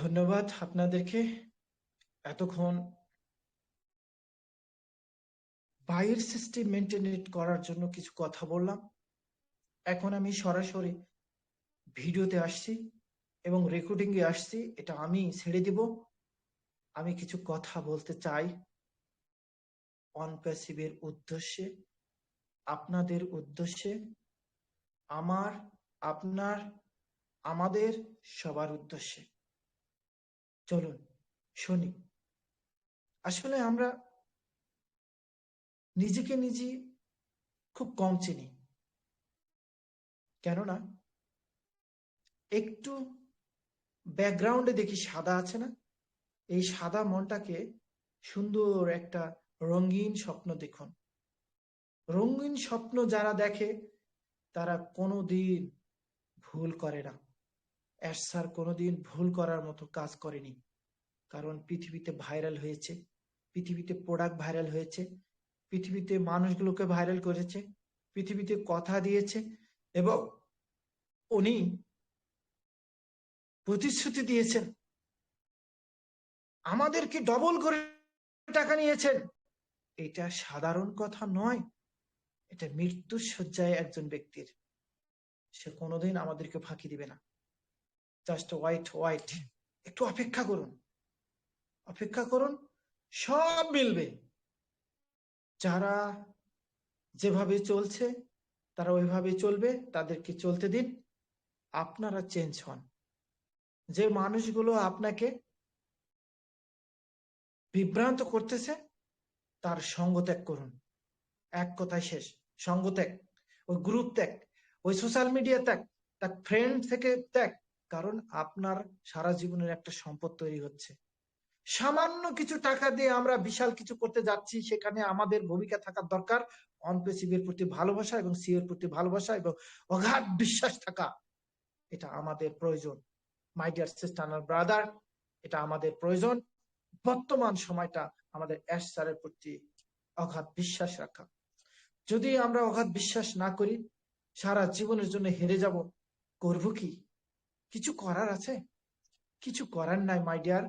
ধন্যবাদ আপনাদেরকে এতক্ষণ বায়ুর সিস্টেম মেনটেন করার জন্য কিছু কথা বললাম। এখন আমি সরাসরি ভিডিওতে আসছি এবং রেকর্ডিং এ আসছি, এটা আমি ছেড়ে দিব। আমি কিছু কথা বলতে চাই অন প্যাসিভের উদ্দেশ্যে, আপনাদের উদ্দেশ্যে, আমার, আপনার, আমাদের সবার উদ্দেশ্যে। চলুন, শুনি। আসলে আমরা নিজেকে নিজে খুব কম চিনি। কেননা, একটু ব্যাকগ্রাউন্ডে দেখি সাদা আছে না? এই সাদা মনটাকে সুন্দর একটা রঙিন স্বপ্ন দেখুন। রঙিন স্বপ্ন যারা দেখে, তারা কোনোদিন ভুল করে না। স্যার কোনোদিন ভুল করার মতো কাজ করেনি। কারণ পৃথিবীতে ভাইরাল হয়েছে, পৃথিবীতে প্রোডাক্ট ভাইরাল হয়েছে, পৃথিবীতে মানুষগুলোকে ভাইরাল করেছে, পৃথিবীতে কথা দিয়েছে এবং উনি প্রতিশ্রুতি দিয়েছেন, আমাদেরকে ডবল করে টাকা নিয়েছেন। এটা সাধারণ কথা নয়, এটা মৃত্যুর শয্যায় একজন ব্যক্তির। সে কোনোদিন আমাদেরকে ফাঁকি দিবে না। জাস্ট হোয়াইট হোয়াইট একটু অপেক্ষা করুন। অপেক্ষা করুন, সব মিলবে। যারা যেভাবে চলছে, তারা ওইভাবে চলবে, তাদেরকে চলতে দিন। আপনারা চেঞ্জ হন। যে মানুষগুলো আপনাকে বিভ্রান্ত করতেছে, তার সঙ্গ ত্যাগ করুন। এক কথায় শেষ, সঙ্গ ত্যাগ। ওই গ্রুপ ত্যাগ, ওই সোশ্যাল মিডিয়া ত্যাগ, তার ফ্রেন্ড থেকে ত্যাগ কারণ আপনার সারা জীবনের একটা সম্পদ তৈরি হচ্ছে। সামান্য কিছু টাকা দিয়ে আমরা বিশাল কিছু করতে যাচ্ছি, সেখানে আমাদের ভূমিকা থাকার দরকার। অনপেসিভের প্রতি ভালোবাসা এবং সি এর প্রতি ভালোবাসা এবং অগাধ বিশ্বাস থাকা, এটা আমাদের প্রয়োজন। মাই ডিয়ার সিস্টার ব্রাদার এটা আমাদের প্রয়োজন। বর্তমান সময়টা আমাদের অ্যাশ স্যারের প্রতি অগাধ বিশ্বাস রাখা। যদি আমরা অগাধ বিশ্বাস না করি, সারা জীবনের জন্য হেরে যাব, করব কি? কিছু করার আছে? কিছু করার নাই মাই ডিয়ার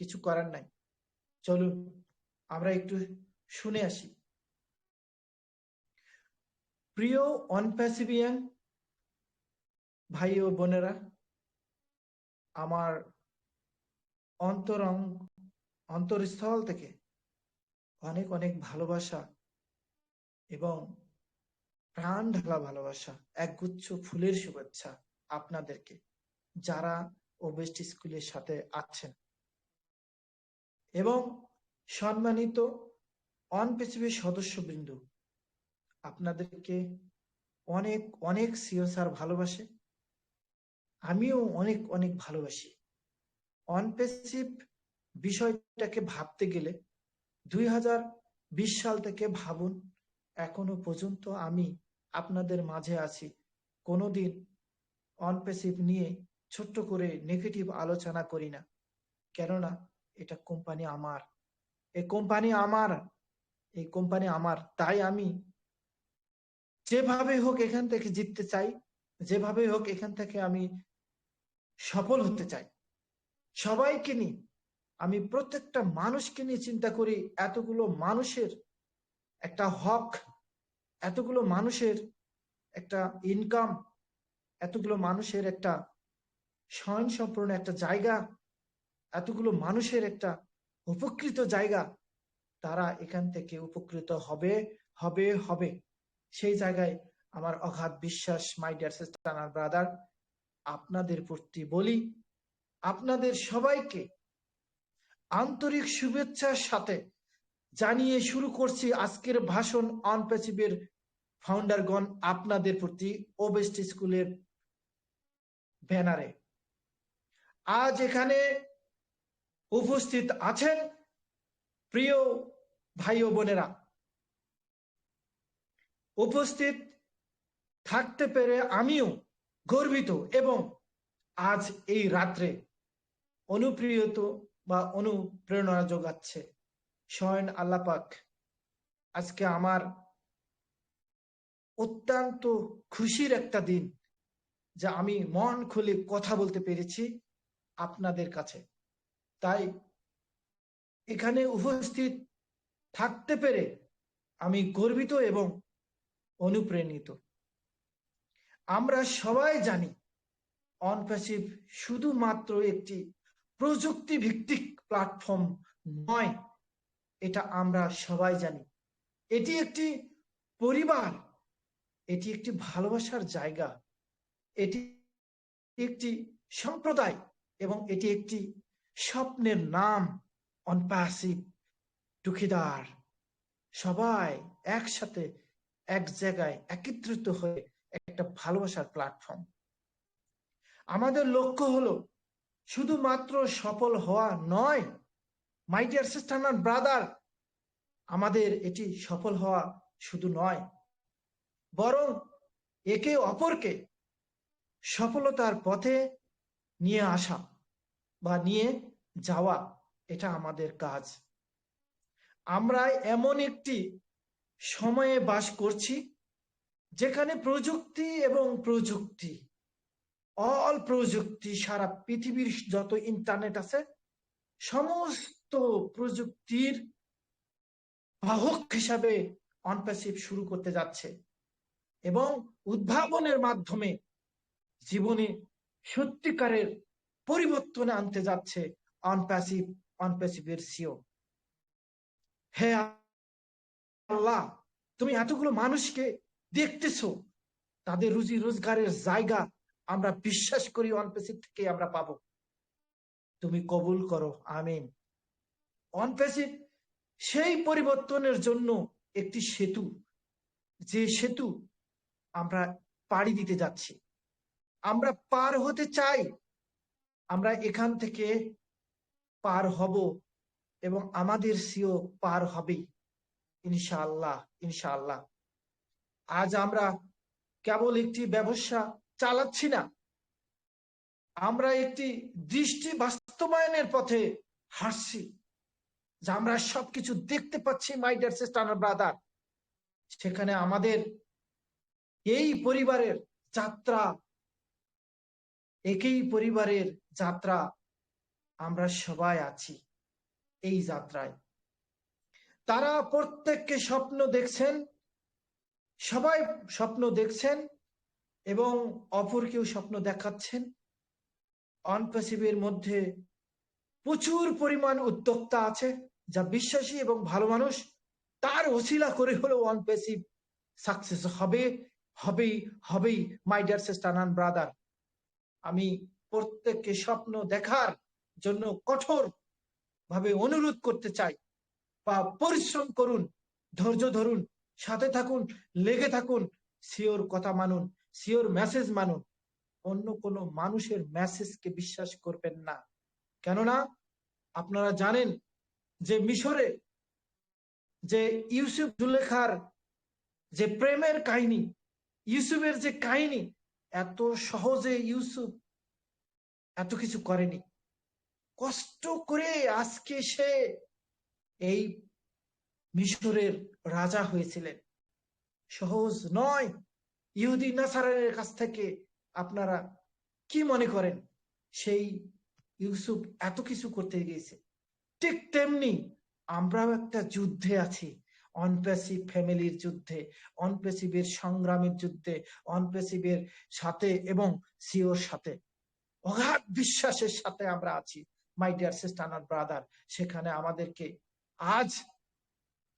কিছু করার নাই। চলুন, আমরা একটু শুনে আসি। প্রিয় অনপ্যাসিভিয়ান ভাই ও বোনেরা, আমার অন্তরং, অন্তরস্থল থেকে অনেক অনেক ভালোবাসা এবং প্রাণ ঢালা ভালোবাসা, একগুচ্ছ ফুলের শুভেচ্ছা আপনাদেরকে। যারা ওবেস্ট স্কুলের সাথে আছেন। এবং সম্মানিত অন পৃথিবীর সদস্যবৃন্দ, আপনাদেরকে অনেক অনেক সিও স্যার ভালোবাসে, আমিও অনেক অনেক ভালোবাসি। অনপেসিভ বিষয়টাকে ভাবতে গেলে দুই সাল থেকে ভাবুন, এখনও পর্যন্ত আমি আপনাদের মাঝে আছি। কোনোদিন অনপেসিভ নিয়ে ছোট্ট করে নেগেটিভ আলোচনা করি না। কেননা এটা কোম্পানি আমার। এই কোম্পানি আমার, এই কোম্পানি আমার। তাই আমি যেভাবে হোক এখান থেকে জিততে চাই যেভাবে হোক এখান থেকে আমি সফল হতে চাই। সবাইকে নিয়ে, আমি প্রত্যেকটা মানুষকে নিয়ে চিন্তা করি, এতগুলো মানুষের একটা হক, এতগুলো মানুষের একটা ইনকাম এতগুলো মানুষের একটা স্বয়ং সম্পূর্ণ একটা জায়গা, এতগুলো মানুষের একটা উপকৃত জায়গা, তারা এখান থেকে উপকৃত হবে হবে হবে। সেই জায়গায় আমার অগাধ বিশ্বাস মাই ডিয়ার সিস্টার ব্রাদার আপনাদের প্রতি বলি, আপনাদের সবাইকে আন্তরিক শুভেচ্ছার সাথে জানিয়ে শুরু করছি আজকের ভাষণ অনপ্যাসিভের ফাউন্ডারগণ আপনাদের প্রতি ওবেস্ট স্কুলের ব্যানারে। আজ এখানে উপস্থিত আছেন প্রিয় ভাই ও বোনেরা। উপস্থিত থাকতে পেরে আমিও গর্বিত এবং আজ এই রাত্রে অনুপ্রিয়ত বা অনুপ্রেরণা যোগাচ্ছে। স্বয়ং আল্লাপাক আজকে আমার অত্যন্ত খুশির একটা দিন যা আমি মন খুলে কথা বলতে পেরেছি। আপনাদের কাছে। তাই এখানে উপস্থিত থাকতে পেরে আমি গর্বিত এবং অনুপ্রাণিত। আমরা সবাই জানি অনপ্যাসিভ শুধুমাত্র একটি প্রযুক্তি ভিত্তিক প্ল্যাটফর্ম নয়, এটা আমরা সবাই জানি। এটি একটি পরিবার, এটি একটি ভালোবাসার জায়গা, এটি একটি সম্প্রদায় এবং এটি একটি স্বপ্নের নাম অনপ্যাসিভ টুকিদার সবাই একসাথে এক জায়গায় একত্রিত হয়ে একটা ভালোবাসার প্ল্যাটফর্ম আমাদের লক্ষ্য হলো শুধুমাত্র সফল হওয়া নয় my dear sister and brother আমাদের এটি সফল হওয়া শুধু নয়, বরং একে অপরকে সফলতার পথে নিয়ে আসা বা নিয়ে যাওয়া, এটা আমাদের কাজ। আমরা এমন একটি সময়ে বাস করছি যেখানে প্রযুক্তি এবং প্রযুক্তি, অল প্রযুক্তি সারা পৃথিবীর যত ইন্টারনেট আছে, সমস্ত প্রযুক্তির বাহক হিসাবে অনপ্যাসিভ শুরু করতে যাচ্ছে এবং উদ্ভাবনের মাধ্যমে জীবনে সত্যিকারের পরিবর্তনে আনতে যাচ্ছে অনপ্যাসিভ অনপ্যাসিভের সিও। হে আল্লাহ, তুমি এতগুলো মানুষকে দেখতেছো, তাদের রুজি রোজগারের জায়গা আমরা বিশ্বাস করি অনপ্যাসিভ থেকে আমরা পাবো। তুমি কবুল করো, আমিন। অনপ্যাসিভ সেই পরিবর্তনের জন্য একটি সেতু, যে সেতু আমরা পাড়ি দিতে যাচ্ছি। আমরা পার হতে চাই। আমরা এখান থেকে পার হব এবং আমাদের সিও পার হবেই। ইনশাআল্লাহ ইনশাআল্লাহ। আজ আমরা কেবল একটি ব্যবসা চালাচ্ছি না। আমরা একটি দৃষ্টি বাস্তবায়নের পথে হাসছি যে আমরা সবকিছু দেখতে পাচ্ছি, মাই ডিয়ার সিস্টার ব্রাদার। সেখানে আমাদের এই পরিবারের যাত্রা একই পরিবারের যাত্রা আমরা সবাই আছি, এই যাত্রায়। তারা প্রত্যেককে স্বপ্ন দেখছেন, সবাই স্বপ্ন দেখছেন এবং অপরকেও স্বপ্ন দেখাচ্ছেন। অনপ্যাসিভের মধ্যে প্রচুর পরিমাণ উদ্যোক্তা আছে, যা বিশ্বাসী এবং ভালো মানুষ। তার ওসিলা করে হলেও অনপ্যাসিভ সাকসেস হবে, হবেই হবেই, মাই ডিয়ার সিস্টার ব্রাদার। আমি প্রত্যেককে স্বপ্ন দেখার জন্য কঠোর ভাবে অনুরোধ করতে চাই। বা পরিশ্রম করুন, ধৈর্য ধরুন, সাথে থাকুন, লেগে থাকুন, সিওর কথা মানুন, সিওর মেসেজ মানুন। অন্য কোনো মানুষের মেসেজকে বিশ্বাস করবেন না। কেননা আপনারা জানেন যে মিশরে যে ইউসুফ জুলেখার যে প্রেমের কাহিনী, ইউসুফের যে কাহিনী এত সহজে ইউসুফ এত কিছু করেনি। কষ্ট করে আজকে সে এই মিশরের রাজা হয়েছিলেন। সহজ নয় ইহুদি নাসারের কাছ থেকে আপনারা কি মনে করেন? সেই ইউসুফ এত কিছু করতে গিয়েছে। ঠিক তেমনি আমরাও একটা যুদ্ধে আছি। অনপ্যাসিভ ফ্যামিলির যুদ্ধে অনপ্যাসিভের সংগ্রামের যুদ্ধে অনপ্যাসিভের সাথে এবং সিওর সাথে। অগাধ বিশ্বাসের সাথে আমরা আছি মাই ডিয়ার সিস্টার ব্রাদার সেখানে আমাদেরকে আজ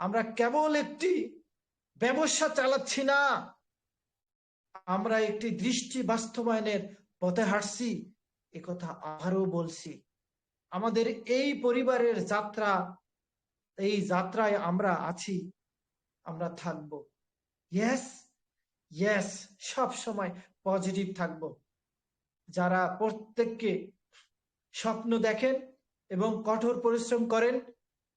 আমরা কেবল একটি ব্যবসা চালাচ্ছি না, আমরা একটি দৃষ্টি বাস্তবায়নের পথে হাঁটছি একথা আরও বলছি। আমাদের এই পরিবারের যাত্রা এই যাত্রায় আমরা আছি, আমরা থাকব। ইয়েস ইয়েস সব সময় পজিটিভ থাকব। যারা প্রত্যেককে স্বপ্ন দেখেন এবং কঠোর পরিশ্রম করেন,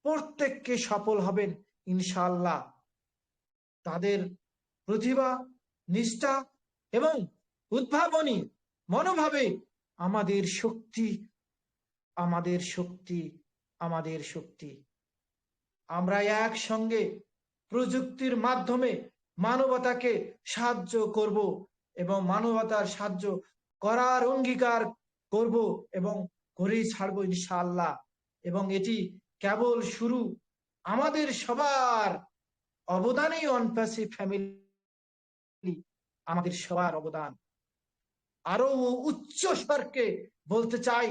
প্রত্যেককে সফল হবেন ইনশাল্লাহ তাদের প্রতিভা, নিষ্ঠা এবং উদ্ভাবনী মনোভাবে আমাদের শক্তি আমাদের শক্তি আমাদের শক্তি। আমরা একসঙ্গে প্রযুক্তির মাধ্যমে মানবতাকে সাহায্য করব এবং মানবতার সাহায্য করার অঙ্গীকার করব এবং করেই ছাড়বো ইনশাআল্লাহ। এবং এটি কেবল শুরু। আমাদের সবার অবদানেই অনপ্যাসি ফ্যামিলি আমাদের সবার অবদান। আরও উচ্চ স্বরকে বলতে চাই।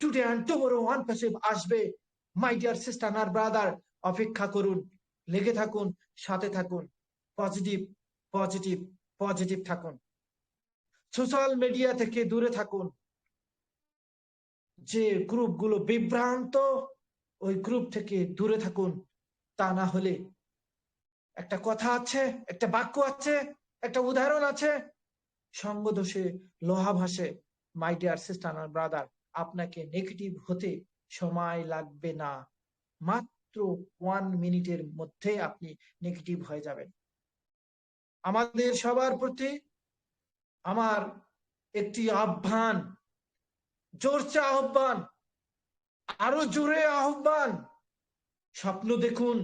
টুডে অ্যান্ড টুমোরো অনপ্যাসিভ আসবে। মাই ডিয়ার সিস্টার আর ব্রাদার অপেক্ষা করুন, লেগে থাকুন, সাথে থাকুন পজিটিভ পজিটিভ পজিটিভ থাকুন। সোশ্যাল মিডিয়া থেকে দূরে থাকুন। যে গ্রুপগুলো বিভ্রান্ত, ওই গ্রুপ থেকে দূরে থাকুন। তা না হলে একটা কথা আছে, একটা বাক্য আছে, একটা উদাহরণ আছে। সঙ্গ দোষে লোহা ভাসে। মাই ডিয়ার সিস্টার ব্রাদার আপনাকে নেগেটিভ হতে সময় লাগবে না। মাত্র ওয়ান মিনিটের মধ্যে আপনি নেগেটিভ হয়ে যাবেন। আমাদের সবার প্রতি আমার একটি আহ্বান জোরছে আহ্বান, আরও জোরে আহ্বান, স্বপ্ন দেখুন,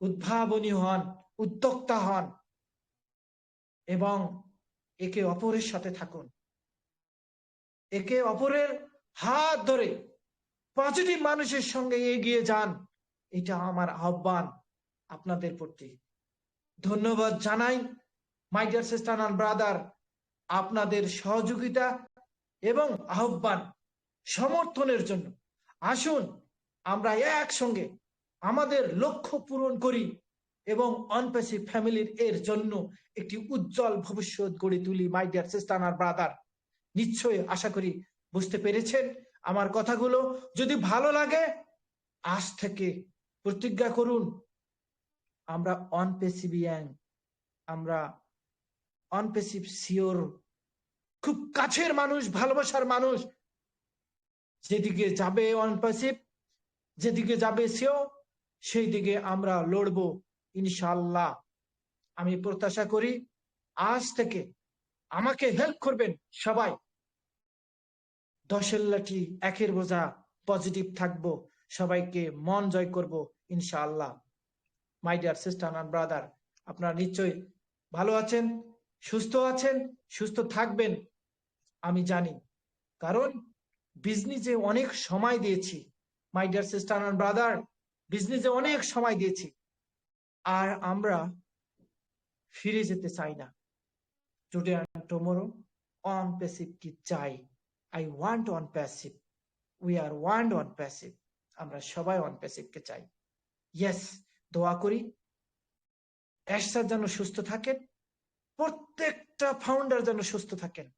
উদ্ভাবনী হন, উদ্যোক্তা হন এবং একে অপরের সাথে থাকুন। একে অপরের হাত ধরে পজিটিভ মানুষের সঙ্গে এগিয়ে যান। এটা আমার আহ্বান আপনাদের প্রতি। ধন্যবাদ জানাই my dear sister and brother আপনাদের সহযোগিতা এবং আহ্বান সমর্থনের জন্য। আসুন, আমরা একসঙ্গে আমাদের লক্ষ্য পূরণ করি এবং অনপেসি ফ্যামিলির এর জন্য একটি উজ্জ্বল ভবিষ্যৎ গড়ে তুলি মাই ডিয়ার সিস্টার ব্রাদার নিশ্চয়ই আশা করি বুঝতে পেরেছেন। আমার কথাগুলো যদি ভালো লাগে, আজ থেকে প্রতিজ্ঞা করুন, আমরা অনপেসিভিয়ান আমরা অনপেসিভ সিওর খুব কাছের মানুষ, ভালোবাসার মানুষ। যেদিকে যাবে অনপেসিভ যেদিকে যাবে সেও সেই দিকে আমরা লড়বো ইনশাল্লাহ আমি প্রত্যাশা করি, আজ থেকে আমাকে হেল্প করবেন সবাই। দশের লাঠি একের বোঝা পজিটিভ থাকব, সবাইকে মন জয় করব, ইনশাআল্লাহ। My dear sister and brother আপনারা নিশ্চয়ই ভালো আছেন, সুস্থ আছেন, সুস্থ থাকবেন, আমি জানি। কারণ বিজনেসে অনেক সময় দিয়েছি। My dear sister and brother বিজনেসে অনেক সময় দিয়েছি। আর আমরা ফিরে যেতে চাই না। Today and tomorrow OnPassive কি চাই? I want OnPassive we are want OnPassive আমরা সবাই অন প্যাসিভকে চাই। ইয়েস দোয়া করি। অ্যাশার যেন সুস্থ থাকেন। প্রত্যেকটা ফাউন্ডার যেন সুস্থ থাকেন।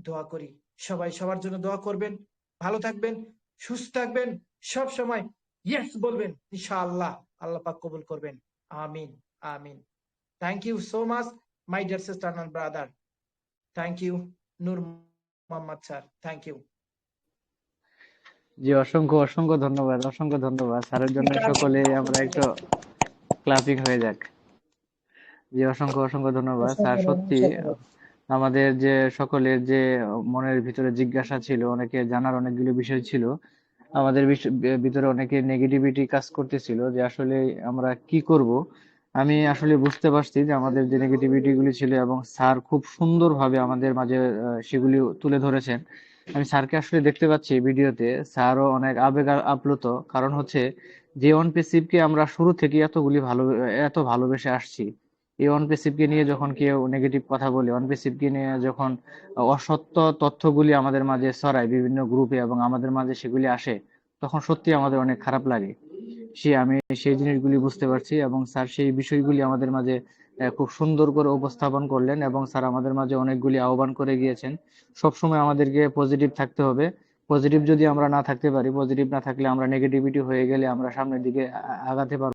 দোয়া করি। সবাই সবার জন্য দোয়া করবেন। ভালো থাকবেন, সুস্থ থাকবেন, সব সময় ইয়েস বলবেন। ইনশাআল্লাহ, আল্লাহ পাক কবুল করবেন। আমিন আমিন। Thank you so much my dear sister brother thank you Noor Mohammad sir thank you ji অসংখ্য অসংখ্য ধন্যবাদ অসংখ্য ধন্যবাদ স্যারের জন্য সকলে আমরা একটু ক্লাপিং হয়ে যাক। জি অসংখ্য অসংখ্য ধন্যবাদ স্যার সত্যি আমাদের যে সকলের যে মনের ভিতরে জিজ্ঞাসা ছিল অনেকে জানার অনেকগুলো বিষয় ছিল আমাদের ভিতরে অনেকে নেগেটিভিটি কাজ করতেছিল যে আসলে আমরা কি করব আমি আসলে বুঝতে পারছি যে আমাদের যে নেগেটিভিটি গুলি ছিল এবং স্যার খুব সুন্দরভাবে আমাদের মাঝে সেগুলি তুলে ধরেছেন। আমি স্যারকে আসলে দেখতে পাচ্ছি ভিডিওতে। স্যারও অনেক আবেগ আপ্লুত। কারণ হচ্ছে যে ওয়ান কে আমরা শুরু থেকে এতগুলি ভালো, এত ভালোবেসে আসছি। এই ওয়ান কে নিয়ে যখন কেউ নেগেটিভ কথা বলে ওয়ান কে নিয়ে যখন অসত্য তথ্যগুলি আমাদের মাঝে ছড়ায় বিভিন্ন গ্রুপে এবং আমাদের মাঝে সেগুলি আসে, তখন সত্যি আমাদের অনেক খারাপ লাগে। সে আমি সেই জিনিসগুলি বুঝতে পারছি এবং স্যার সেই বিষয়গুলি আমাদের মাঝে খুব সুন্দর করে উপস্থাপন করলেন এবং স্যার আমাদের মাঝে অনেকগুলি আহ্বান করে গিয়েছেন। সবসময় আমাদেরকে পজিটিভ থাকতে হবে। পজিটিভ যদি আমরা না থাকতে পারি পজিটিভ না থাকলে আমরা নেগেটিভিটি হয়ে গেলে আমরা সামনের দিকে আগাতে পারব